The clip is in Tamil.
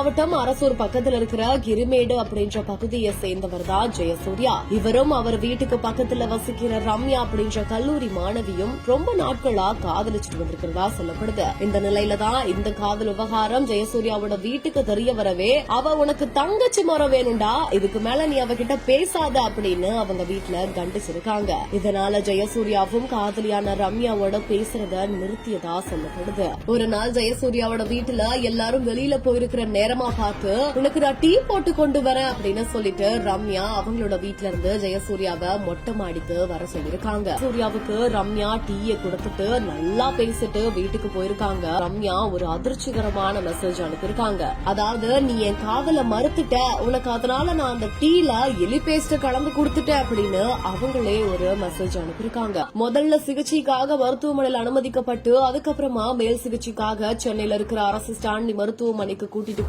மாவட்டம் அரசூர் பக்கத்துல இருக்கிற கிரிமேடு அப்படின்ற பகுதியை சேர்ந்தவர் தான் ஜெயசூர்யா. இவரும் அவர் வீட்டுக்கு பக்கத்துல வசிக்கிற ரம்யா அப்படின்ற கல்லூரி மாணவியும் ரொம்ப நாட்களா காதலிச்சுட்டு வந்திருக்கிறதா சொல்லப்படுது. இந்த நிலையில தான் இந்த காதல் விவகாரம் ஜெயசூர்யாவோட வீட்டுக்கு தெரிய வரவே அவ உனக்கு தங்கச்சி மரம் வேணும்டா இதுக்கு மேல நீ அவகிட்ட பேசாத அப்படின்னு அவங்க வீட்டுல கண்டிச்சிருக்காங்க. இதனால ஜெயசூர்யாவும் காதலியான ரம்யாவோட பேசுறத நிறுத்தியதா சொல்லப்படுது. ஒரு நாள் ஜெயசூர்யாவோட வீட்டுல எல்லாரும் வெளியில போயிருக்கிற நேரமா பார்த்து உனக்கு நான் டீ போட்டு கொண்டு வரேன் அப்படின்னு சொல்லிட்டு ரம்யா அவங்களோட வீட்ல இருந்து ஜெயசூர்யாவை மொட்டை மாடிக்கு வர சொல்லிருக்காங்க சூர்யாவுக்கு ரம்யா டீயை கொடுத்துட்டு நல்லா பேசிட்டு வீட்டுக்கு போயிருக்காங்க. ரம்யா ஒரு அதிர்ச்சிகரமான மெசேஜ் அனுப்பியிருக்காங்க. அதாவது நீ என் காதல மறுத்துட்ட. உனக்கு அதனால நான் அந்த டீல எலி பேஸ்ட் கலந்து கொடுத்துட்டேன் அப்படின்னு அவங்களே ஒரு மெசேஜ் அனுப்பியிருக்காங்க. முதல்ல சிகிச்சைக்காக மருத்துவமனையில் அனுமதிக்கப்பட்டு அதுக்கப்புறமா மேல் சிகிச்சைக்காக சென்னையில இருக்கிற அரசு ஸ்டாண்டி மருத்துவமனைக்கு கூட்டிட்டு